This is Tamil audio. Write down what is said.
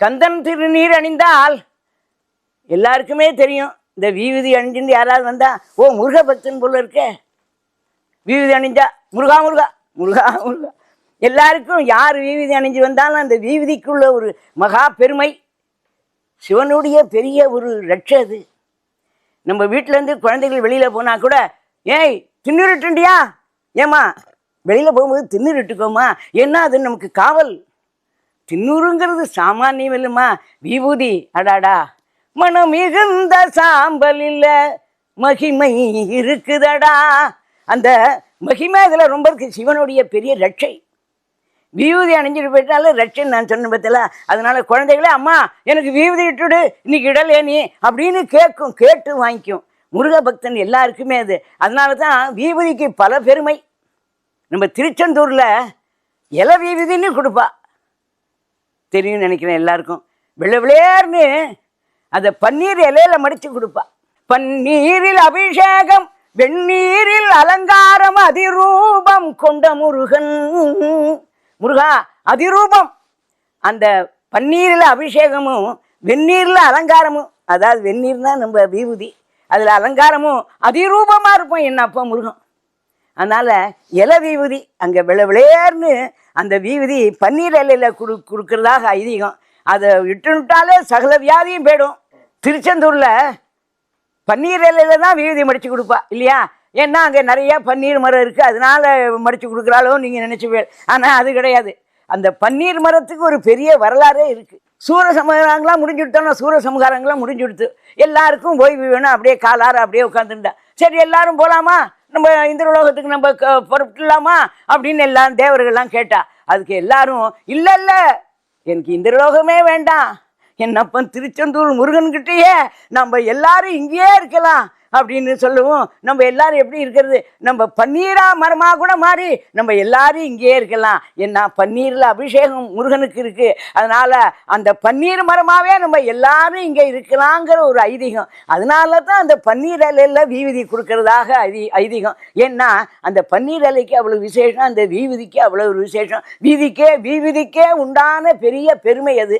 கந்தன் திருநீர் அணிந்தால் எல்லாருக்குமே தெரியும். இந்த வீவிதி அணிஞ்சுன்னு யாராவது வந்தா ஓ முருக பக்தன் போல இருக்க. வீவிதி அணிஞ்சா முருகா முருகா முருகா முருகா. எல்லாருக்கும் யார் வீவிதி அணிஞ்சு வந்தாலும் அந்த வீவிதிக்குள்ள ஒரு மகா பெருமை. சிவனுடைய பெரிய ஒரு ரட்சை அது. நம்ம வீட்டிலேருந்து குழந்தைகள் வெளியில் போனால் கூட ஏய் தின்னுருட்டுண்டியா? ஏம்மா வெளியில் போகும்போது தின்னுருட்டுக்கோமா ஏன்னா அது நமக்கு காவல் தின்னூறுங்கிறது சாமானியம் இல்லைம்மா விபூதி. அடாடா. மனம் மிகுந்த சாம்பல் இல்ல. மகிமை இருக்குதடா. அந்த மகிமை இதில் ரொம்ப இருக்கு. சிவனுடைய பெரிய ரட்சை. விபூதி அணிஞ்சிட்டு போயிட்டாலும் ரட்சன் நான் சொன்ன பத்தில அதனால குழந்தைகளே அம்மா எனக்கு விபூதி இட்டுடு. இன்னைக்கு இடலே நீ. அப்படின்னு கேட்கும் கேட்டு வாங்கிக்கும். முருக பக்தன் எல்லாருக்குமே அது. அதனால தான் விபூதிக்கு பல பெருமை. நம்ம திருச்செந்தூரில் இல விபூதின்னு கொடுப்பா. தெரியும் நினைக்கிறேன் எல்லாருக்கும். வெள்ளை விளையார்னு அதை பன்னீர் இலையில மடிச்சு கொடுப்பா. பன்னீரில் அபிஷேகம் வெந்நீரில் அலங்காரம் அதிரூபம் கொண்ட முருகன். முருகா அதிரூபம். அந்த பன்னீரில் அபிஷேகமும் வெந்நீரில் அலங்காரமும் அதாவது வெந்நீர்னா நம்ம விபூதி அதில் அலங்காரமும் அதிரூபமாக இருப்போம் என்னப்பா முருகன்? அதனால் இலை வீவுதி அங்கே விள விளையர்னு அந்த வீவுதி பன்னீர் இலையில் கொடு கொடுக்கறதாக ஐதீகம். அதை விட்டுனுட்டாலே சகல வியாதியும் போயிடும். திருச்செந்தூரில் பன்னீர் இலையில தான் வீதி மடித்து கொடுப்பா இல்லையா? ஏன்னா அங்கே நிறைய பன்னீர் மரம் இருக்குது அதனால மடித்து கொடுக்குறாளோ நீங்கள் நினச்சி ஆனால் அது கிடையாது. அந்த பன்னீர் மரத்துக்கு ஒரு பெரிய வரலாறே இருக்குது சூர சமகாரங்களாம் முடிஞ்சு விட்டோம்னா சூர சமகாரங்களாம் முடிஞ்சு விடுத்து. எல்லாருக்கும் ஓய்வு வேணும். அப்படியே காலார அப்படியே உட்காந்துருந்தா சரி எல்லாரும் போகலாமா நம்ம இந்த உலகத்துக்கு நம்ம க- அப்படின்னு எல்லாம் தேவர்கள்லாம் கேட்டா அதுக்கு எல்லாரும் இல்லை இல்லை எனக்கு இந்த உலோகமே வேண்டாம். என்னப்பன் திருச்செந்தூர் முருகன்கிட்டயே நம்ம எல்லாரும் இங்கேயே இருக்கலாம். அப்படின்னு சொல்லவும். நம்ம எல்லாரும் எப்படி இருக்கிறது? நம்ம பன்னீரா மரமாக கூட மாறி நம்ம எல்லாரும் இங்கேயே இருக்கலாம். என்ன பன்னீரில் அபிஷேகம் முருகனுக்கு இருக்கு. அதனால அந்த பன்னீர் மரமாகவே நம்ம எல்லாரும் இங்கே இருக்கலாங்கிற ஒரு ஐதீகம். அதனால தான் அந்த பன்னீர் இலையில வீவிதி கொடுக்கறதாக ஐதி ஐதீகம். ஏன்னா அந்த பன்னீர் இலைக்கு அவ்வளோ விசேஷம் அந்த வீவிதிக்கு அவ்வளோ ஒரு விசேஷம். வீதிக்கே வீவிதிக்கே உண்டான பெரிய பெருமை அது.